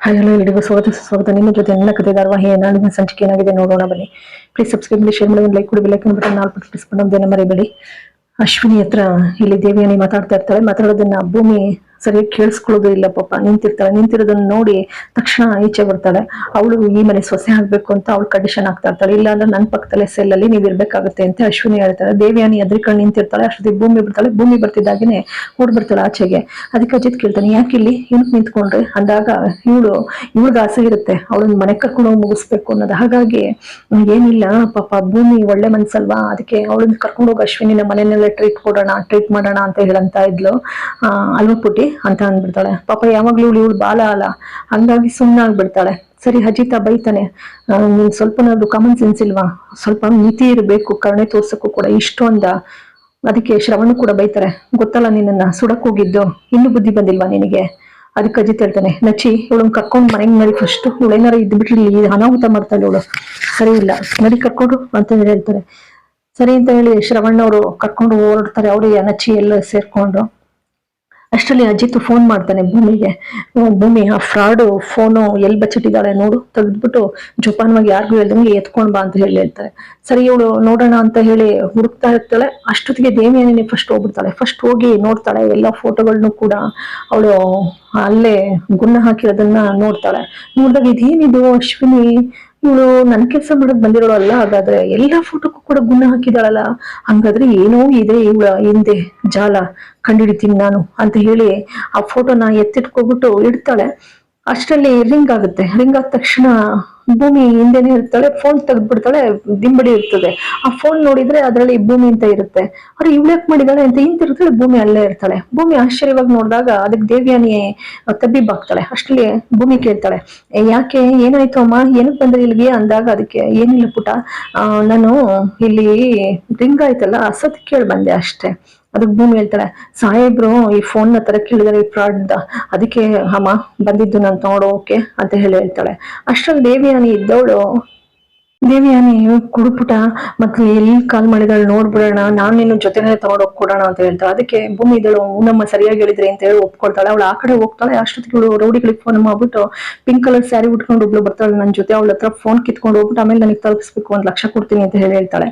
Hi hello ಎಲ್ಲರಿಗೂ ಸ್ವಾಗತ ಸ್ವಾಗತ ನಿಮ್ಮ ಜೊತೆ ನನ್ನ ಕತೆ ಧಾರವಾಹಿ ನಾಳಿನ ಸಂಚಿಕೆ ಏನಾಗಿದೆ ನೋಡೋಣ ಬನ್ನಿ. ಪ್ಲೀಸ್ ಸಬ್ಸ್ಕ್ರೈಬ್ ಮಾಡಿ ಶೇರ್ ಮಾಡಿ ಲೈಕ್ ಕೊಡಿ ಬೆಲ್ಲೈಕ್ ಬಟನ್ ನಾಲ್ಕು ಪ್ರೆಸ್ ಮಾಡೋದನ್ನ ಮರಿಬೇಡಿ. ಅಶ್ವಿನಿ ಹತ್ರ ಇಲ್ಲಿ ದೇವಿಯನ್ನೇ ಮಾತಾಡ್ತಾ ಇರ್ತಾಳೆ ಮಾತಾಡೋದನ್ನ ಭೂಮಿ ಸರಿಯಾಗಿ ಕೇಳಿಸ್ಕೊಳ್ಳೋದು ಇಲ್ಲ ಪಾಪ, ನಿಂತಿರ್ತಾಳೆ, ನಿಂತಿರೋದನ್ನ ನೋಡಿ ತಕ್ಷಣ ಈಚೆ ಬರ್ತಾಳೆ. ಅವಳು ಈ ಮನೆ ಸೊಸೆ ಆಗ್ಬೇಕು ಅಂತ ಅವಳು ಕಂಡೀಷನ್ ಆಗ್ತಾ ಇರ್ತಾಳೆ. ಇಲ್ಲ ಅಂದ್ರೆ ನನ್ನ ಪಕ್ಕದಲ್ಲೇ ಸೆಲ್ ಅಲ್ಲಿ ನೀವು ಇರ್ಬೇಕಾಗುತ್ತೆ ಅಂತ ಅಶ್ವಿನಿ ಹೇಳ್ತಾಳೆ. ದೇವಿಯಾನಿ ಎದ್ರಿಕೊಂಡು ನಿಂತಿರ್ತಾಳೆ, ಅಷ್ಟೊತ್ತಿಗೆ ಭೂಮಿ ಬರ್ತಾಳೆ. ಭೂಮಿ ಬರ್ತಿದ್ದಾಗೇನೆ ಓಡ್ ಬರ್ತಾಳೆ ಆಚೆಗೆ. ಅದಕ್ಕೆ ಅಜಿತ್ ಕೇಳ್ತಾನೆ, ಯಾಕೆ ಇಲ್ಲಿ? ಏನಕ್ಕೆ ನಿಂತ್ಕೊಂಡ್ರೆ? ಅಂದಾಗ, ಇವಳು, ಇವಳಿಗೆ ಆಸೆ ಇರುತ್ತೆ. ಅವಳನ್ನ ಮನೆ ಕರ್ಕೊಂಡು ಹೋಗಿ ಮುಗಿಸ್ಬೇಕು ಅನ್ನೋದು. ಹಾಗಾಗಿ ಏನಿಲ್ಲ ಪಾಪ, ಭೂಮಿ ಒಳ್ಳೆ ಮನ್ಸಲ್ವಾ? ಅದಕ್ಕೆ ಅವಳನ್ನ ಕರ್ಕೊಂಡು ಹೋಗಿ ಅಶ್ವಿನಿನ ಮನೆಯಲ್ಲೇ ಟ್ರೀಟ್ ಕೊಡೋಣ ಟ್ರೀಟ್ ಮಾಡೋಣ ಅಂತ ಹೇಳಂತ ಇದ್ಲು. ಅಲ್ವಾ ಪುಟಿ ಅಂತ ಅಂದ್ಬಿಡ್ತಾಳೆ. ಪಾಪ ಯಾವಾಗ್ಲೂ ಇವಳು ಇವಳು ಬಾಲ ಅಲ್ಲ. ಹಂಗಾಗಿ ಸುಮ್ಮನಾಗ್ಬಿಡ್ತಾಳೆ ಸರಿ, ಅಜಿತ ಬೈತಾನೆ. ನೀನ್ ಸ್ವಲ್ಪನಾದ್ರು ಕಾಮನ್ ಸೆನ್ಸ್ ಇಲ್ವಾ? ಸ್ವಲ್ಪ ನೀತಿ ಇರಬೇಕು, ಕರುಣೆ ತೋರ್ಸಕ್ಕೂ ಕೂಡ ಇಷ್ಟೊಂದ ಅದಕ್ಕೆ ಶ್ರವಣ ಕೂಡ ಬೈತಾರೆ. ಗೊತ್ತಲ್ಲ ನಿನ್ನನ್ನ, ಸುಡಕ್ ಹೋಗಿದ್ದು. ಇನ್ನೂ ಬುದ್ಧಿ ಬಂದಿಲ್ವಾ ನಿನಗೆ? ಅದಕ್ಕೆ ಅಜಿತ್ ಹೇಳ್ತಾನೆ. ನಚ್ಚಿ ಇವಳನ್ನ ಕರ್ಕೊಂಡು ಮನೆಗೆ ನಡಿ ಫಸ್ಟ್ ಇವಳೇನಾರ ಇದ್ ಇಲ್ಲಿ ಅನಾಹುತ ಮಾಡ್ತಾಳೆ ಇವಳು. ಸರಿ ಇಲ್ಲ, ನಡಿ ಕರ್ಕೊಂಡು ಅಂತ ಹೇಳಿ ಹೇಳ್ತಾರೆ ಸರಿ ಅಂತ ಹೇಳಿ ಶ್ರವಣ್ ಅವರು ಕರ್ಕೊಂಡು ಓಡಾಡ್ತಾರೆ. ಅವರು ನಚ್ಚಿ ಎಲ್ಲ ಸೇರ್ಕೊಂಡು. ಅಷ್ಟರಲ್ಲಿ ಅಜಿತ್ ಫೋನ್ ಮಾಡ್ತಾನೆ ಭೂಮಿಗೆ. ಭೂಮಿ, ಆ ಫ್ರಾಡು ಫೋನು ಎಲ್ಲಿ ಬಚ್ಚಿಟ್ಟಿದ್ದಾಳೆ ನೋಡು, ತೆಗೆದ್ಬಿಟ್ಟು ಜೋಪಾನವಾಗಿ ಯಾರಿಗೂ ಹೇಳ್ದಂಗೆ ಎತ್ಕೊಂಡ್ ಬಾ ಅಂತ ಹೇಳಿ ಹೇಳ್ತಾರೆ. ಸರಿ, ಇವಳು ನೋಡೋಣ ಅಂತ ಹೇಳಿ ಹುಡುಕ್ತಾ ಇರ್ತಾಳೆ. ಅಷ್ಟೊತ್ತಿಗೆ ದೇವಿಯಾನೇ ಫಸ್ಟ್ ಹೋಗ್ಬಿಡ್ತಾಳೆ. ಫಸ್ಟ್ ಹೋಗಿ ನೋಡ್ತಾಳೆ, ಎಲ್ಲ ಫೋಟೋಗಳನ್ನು ಕೂಡ ಅವಳು ಅಲ್ಲೇ ಗುಣ್ಣ ಹಾಕಿರೋದನ್ನ ನೋಡ್ತಾಳೆ. ನೋಡಿದಾಗ, ಇದೇನಿದು ಅಶ್ವಿನಿ? ಇವಳು ನನ್ ಕೆಲ್ಸ ಮಾಡಕ್ ಬಂದಿರೋಳಲ್ಲ, ಹಾಗಾದ್ರೆ ಎಲ್ಲಾ ಫೋಟೋಕ್ಕೂ ಕೂಡ ಗುಣ ಹಾಕಿದಾಳಲ್ಲ? ಹಂಗಾದ್ರೆ ಏನೋ ಇದೆ ಇವಳ ಹಿಂದೆ, ಜಾಲ. ಕಂಡಿಡಿತೀನಿ ನಾನು ಅಂತ ಹೇಳಿ ಆ ಫೋಟೋನ ಎತ್ತಿಟ್ಕೊಬಿಟ್ಟು ಇಡ್ತಾಳೆ. ಅಷ್ಟರಲ್ಲಿ ರಿಂಗ್ ಆಗುತ್ತೆ. ರಿಂಗ್ ಆದ ತಕ್ಷಣ ಭೂಮಿ ಹಿಂದೆನೆ ಇರ್ತಾಳೆ ಫೋನ್ ತೆಗೆದ್ಬಿಡ್ತಾಳೆ ದಿಂಬಡಿ ಇರ್ತದೆ. ಆ ಫೋನ್ ನೋಡಿದ್ರೆ ಅದರಲ್ಲಿ ಭೂಮಿ ಅಂತ ಇರುತ್ತೆ. ಅವ್ರು ಇವ್ಳಕ್ ಮಾಡಿದಾಳೆ ಅಂತ ಹಿಂತಿರ್ತಾಳೆ ಭೂಮಿ ಅಲ್ಲೇ ಇರ್ತಾಳೆ. ಭೂಮಿ ಆಶ್ಚರ್ಯವಾಗಿ ನೋಡಿದಾಗ ಅದಕ್ಕೆ ದೇವ್ಯಾನಿ ತಬ್ಬಿಬ್ಬಾಗ್ತಾಳೆ ಅಷ್ಟಲ್ಲಿ ಭೂಮಿ ಕೇಳ್ತಾಳೆ "ಏ, ಯಾಕೆ? ಏನಾಯ್ತು ಅಮ್ಮ? ಏನಕ್ಕೆ ಬಂದ್ರೆ ಇಲ್ಲಿಗೆ? ಅಂದಾಗ ಅದಕ್ಕೆ ಏನಿಲ್ಲ ಪುಟ ನಾನು ಇಲ್ಲಿ ರಿಂಗ್ ಆಯ್ತಲ್ಲ ಸತ್ ಕೇಳಿ ಬಂದೆ ಅಷ್ಟೇ. ಅದಕ್ಕೆ ಭೂಮಿ ಹೇಳ್ತಾಳೆ ಸಾಹೇಬ್ರು, ಈ ಫೋನ್ ತರ ಕೇಳಿದಾರೆ ಫ್ರಾಡ್ ಅದಕ್ಕೆ ಅಮ್ಮ ಬಂದಿದ್ದು ನಾನು ತಗೊಂಡೋಕೆ ಅಂತ ಹೇಳಿ ಹೇಳ್ತಾಳೆ. ಅಷ್ಟ್ರಲ್ಲಿ ದೇವಿಯಾನಿ ಇದ್ದವಳು, ದೇವಿಯಾನಿ, ಕುಡುಪುಟ, ಮತ್ತೆ ಎಲ್ಲಿ ಕಾಲ್ ಮಾಡಿದಾಳು ನೋಡ್ಬಿಡೋಣ ನಾನು ನಿನ್ನ ಜೊತೆನೇ ತಗೊಂಡೋಗಿ ಕೊಡೋಣ, ಅಂತ ಹೇಳ್ತಾಳೆ. ಅದಕ್ಕೆ ಭೂಮಿ ಇದ್ದಳು ನಮ್ಮ ಸರಿಯಾಗಿ ಹೇಳಿದ್ರೆ, ಅಂತ ಹೇಳಿ ಒಪ್ಕೊಳ್ತಾಳೆ. ಅವಳು ಆ ಕಡೆ ಹೋಗ್ತಾಳೆ. ಅಷ್ಟೊತ್ತಿಗೆ ಇವಳು ರೌಡಿಗಳಿಗೆ ಫೋನ್ ಮಾಡ್ಬಿಟ್ಟು ಪಿಂಕ್ ಕಲರ್ ಸ್ಯಾರಿ ಉಟ್ಕೊಂಡು ಒಬ್ಳು ಬರ್ತಾಳೆ ನನ್ನ ಜೊತೆ ಅವಳ ಹತ್ರ ಫೋನ್ ಕಿತ್ಕೊಂಡು ಹೋಗ್ಬಿಟ್ಟು, ಆಮೇಲೆ ನನಗೆ ತಲುಪಿಸ್ಬೇಕು, ಒಂದ್ ಲಕ್ಷ ಕೊಡ್ತೀನಿ, ಅಂತ ಹೇಳಿ ಹೇಳ್ತಾಳೆ.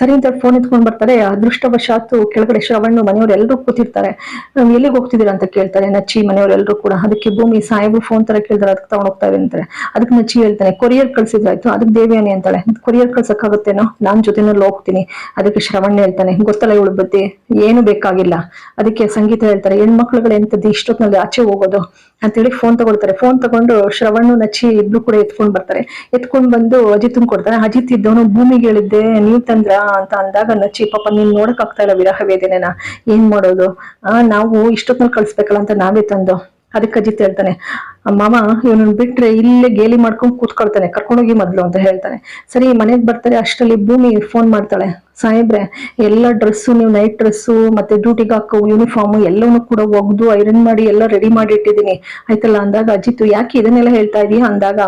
ಸರಿ ಅಂತ ಫೋನ್ ಎತ್ಕೊಂಡ್ ಬರ್ತಾರೆ. ಅದೃಷ್ಟವಶಾತ್ತು ಕೆಳಗಡೆ ಶ್ರವಣ್ಣು ಮನೆಯವ್ರು ಕೂತಿರ್ತಾರೆ. ನಾವ್ ಎಲ್ಲಿಗೆ ಹೋಗ್ತಿದ್ದೀರಾ ಅಂತ ಕೇಳ್ತಾರೆ ನಚ್ಚಿ ಮನೆಯವರೆಲ್ಲರೂ ಕೂಡ. ಅದಕ್ಕೆ ಭೂಮಿ ಸಾಹೇಬು ಫೋನ್ ತರ ಕೇಳ್ತಾರೆ. ಅದಕ್ಕೆ ತಗೊಂಡ್ ಹೋಗ್ತಾ ಇದೆ ಅಂತಾರೆ. ಅದಕ್ಕೆ ನಚ್ಚಿ ಹೇಳ್ತಾನೆ, ಕೊರಿಯರ್ ಕಳ್ಸಿದ್ರಾಯ್ತು ಅದಕ್ಕೆ ದೇವಿಯಾನಿ ಅಂತಾಳೆ. ಕೊರಿಯರ್ ಕಳ್ಸಕ್ಕಾಗತ್ತೇನೋ? ನಾನ್ ಜೊತೆನಲ್ಲಿ ಹೋಗ್ತೀನಿ. ಅದಕ್ಕೆ ಶ್ರವಣ್ಣ ಹೇಳ್ತಾನೆ, ಗೊತ್ತಲ್ಲ ಇವಳು ಬತ್ತಿ ಏನು ಬೇಕಾಗಿಲ್ಲ. ಅದಕ್ಕೆ ಸಂಗೀತ ಹೇಳ್ತಾರೆ, ಹೆಣ್ಮಕ್ಳುಗಳು ಎಂತದ್ದು ಇಷ್ಟೊತ್ತಿನಲ್ಲಿ ಆಚೆ ಹೋಗೋದು? ಅಂತೇಳಿ ಫೋನ್ ತಗೊಳ್ತಾರೆ. ಫೋನ್ ತಗೊಂಡು ಶ್ರವಣ್ಣು, ನಚ್ಚಿ ಇಬ್ರು ಕೂಡ ಎತ್ಕೊಂಡ್ ಬರ್ತಾರೆ. ಎತ್ಕೊಂಡ್ ಬಂದು ಅಜಿತ್ ಕೊಡ್ತಾರೆ. ಅಜಿತ್ ಇದ್ದವನು, ಭೂಮಿಗೆ ಹೇಳಿದ್ದೆ, ನೀವ್ ತಂದ್ರ? ಅಂತ ಅಂದಾಗ ನಚ್ಚಿ ಪಾಪ ನೀನ್ ನೋಡಕ್ ಆಗ್ತಾ ಇಲ್ಲ ವಿರಹ ವೇದನೆನ. ಏನ್ ಮಾಡೋದು? ಆ, ನಾವು ಇಷ್ಟೊತ್ತಿನಲ್ಲಿ ಕಳ್ಸ್ಬೇಕಲ್ಲ ಅಂತ ನಾವೇ ತಂದು. ಅದಕ್ಕೆ ಅಜಿತ್ ಹೇಳ್ತಾನೆ ಮಾಮ ಇವನನ್ನ ಬಿಟ್ರೆ ಇಲ್ಲೇ ಗೇಲಿ ಮಾಡ್ಕೊಂಡು ಕೂತ್ಕೊಳ್ತಾನೆ, ಕರ್ಕೊಂಡೋಗಿ ಮೊದ್ಲು ಅಂತ ಹೇಳ್ತಾನೆ. ಸರಿ, ಮನೆಗ್ ಬರ್ತಾರೆ, ಅಷ್ಟರಲ್ಲಿ ಭೂಮಿ ಫೋನ್ ಮಾಡ್ತಾಳೆ. ಸಾಹೇಬ್ರೆ, ಎಲ್ಲ ಡ್ರೆಸ್ಸು ನೀವು ನೈಟ್ ಡ್ರೆಸ್ಸು ಮತ್ತೆ ಡ್ಯೂಟಿಗೆ ಹಾಕೋ ಯೂನಿಫಾರ್ಮ್ ಎಲ್ಲವನ್ನೂ ಕೂಡ ಒಗ್ದು ಐರನ್ ಮಾಡಿ ಎಲ್ಲ ರೆಡಿ ಮಾಡಿ ಇಟ್ಟಿದ್ದೀನಿ. ಆಯ್ತಲ್ಲ, ಅಂದಾಗ ಅಜಿತ್, ಯಾಕೆ ಇದನ್ನೆಲ್ಲ ಹೇಳ್ತಾ ಇದೀಯಾ? ಅಂದಾಗ,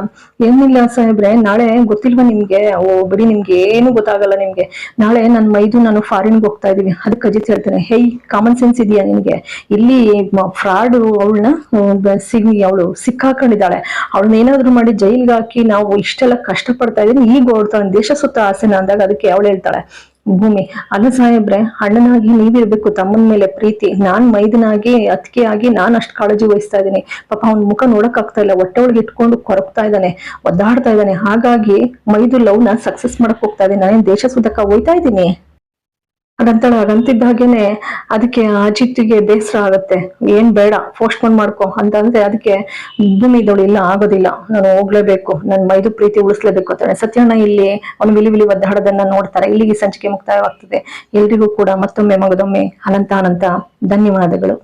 ಏನಿಲ್ಲ ಸಾಹೇಬ್ರೆ, ನಾಳೆ ಗೊತ್ತಿಲ್ವಾ ನಿಮ್ಗೆ? ಓ ಬಿಡಿ ನಿಮ್ಗೆ ಏನು ಗೊತ್ತಾಗಲ್ಲ ನಿಮ್ಗೆ. ನಾಳೆ ನನ್ನ ಮೈದು, ನಾನು ಫಾರಿನ್ಗೆ ಹೋಗ್ತಾ ಇದೀವಿ ಅದಕ್ಕೆ ಅಜಿತ್ ಹೇಳ್ತಾನೆ ಹೇ ಕಾಮನ್ ಸೆನ್ಸ್ ಇದೆಯಾ ನಿಮ್ಗೆ? ಇಲ್ಲಿ ಫ್ರಾಡ್ ಅವಳನ್ನ ಸಿಗಿ ಅವಳು ಸಿಕ್ಕಾಕೊಂಡಿದ್ದಾಳೆ. ಅವಳನ್ನ ಏನಾದ್ರು ಮಾಡಿ ಜೈಲ್ಗೆ ಹಾಕಿ ನಾವು ಇಷ್ಟೆಲ್ಲ ಕಷ್ಟ ಪಡ್ತಾ ಇದೀನಿ ಈಗ ಓಡ್ತಾಳೆ ದೇಶ ಸುತ್ತ ಆಸೆನ ಅಂದಾಗ ಅದಕ್ಕೆ ಅವಳು ಹೇಳ್ತಾಳೆ, ಭೂಮಿ, ಅಲ್ಲ ಸಾಹೇಬ್ರೆ, ಅಣ್ಣನಾಗಿ ನೀವಿರ್ಬೇಕು, ತಮ್ಮನ ಮೇಲೆ ಪ್ರೀತಿ. ನಾನ್ ಮೈದನಾಗಿ ಅತ್ಕೆ ಆಗಿ ನಾನ್ ಅಷ್ಟ್ ಕಾಳಜಿ ವಹಿಸ್ತಾ ಇದ್ದೀನಿ. ಪಾಪ ಅವ್ನ ಮುಖ ನೋಡಕ್ ಆಗ್ತಾ ಇಲ್ಲ ಹೊಟ್ಟೆ ಒಳಗೆ ಇಟ್ಕೊಂಡು ಕೊರಗ್ತಾ ಇದ್ದಾನೆ, ಒದ್ದಾಡ್ತಾ ಇದ್ದಾನೆ. ಹಾಗಾಗಿ ಮೈದು ಲವ್ನ ಸಕ್ಸಸ್ ಮಾಡಕ್ ಹೋಗ್ತಾ ಇದ್ದೀನಿ. ನಾನೇನ್ ದೇಶ ಸುತ್ತಕ್ಕ ಹೋಯ್ತಾ ಇದ್ದೀನಿ? ಅದಂತಾಳೆ ಅದಂತಿದ್ದಾಗೇನೆ ಅದಕ್ಕೆ ಅಜಿತ್ತಿಗೆ ಬೇಸರ ಆಗುತ್ತೆ. ಏನ್ ಬೇಡ ಪೋಸ್ಟ್ ಪೋನ್ ಮಾಡ್ಕೊ ಅಂತಂದ್ರೆ ಅದಕ್ಕೆ ಭೂಮಿ ಇದ್ದವಳು ಇಲ್ಲ ಆಗೋದಿಲ್ಲ. ನಾನು ಹೋಗ್ಲೇಬೇಕು, ನನ್ ಮೈದು ಪ್ರೀತಿ ಉಳಿಸ್ಲೇಬೇಕು ಅಂತಾನೆ ಸತ್ಯಣ್ಣ ಇಲ್ಲಿ ಅವನು ವಿಲಿ ವಿಲಿ ಒದ್ದಾಡೋದನ್ನ ನೋಡ್ತಾರೆ. ಇಲ್ಲಿಗೆ ಸಂಚಿಕೆ ಮುಕ್ತಾಯವಾಗ್ತದೆ. ಎಲ್ರಿಗೂ ಕೂಡ ಮತ್ತೊಮ್ಮೆ ಮಗದೊಮ್ಮೆ ಅನಂತ ಅನಂತ ಧನ್ಯವಾದಗಳು.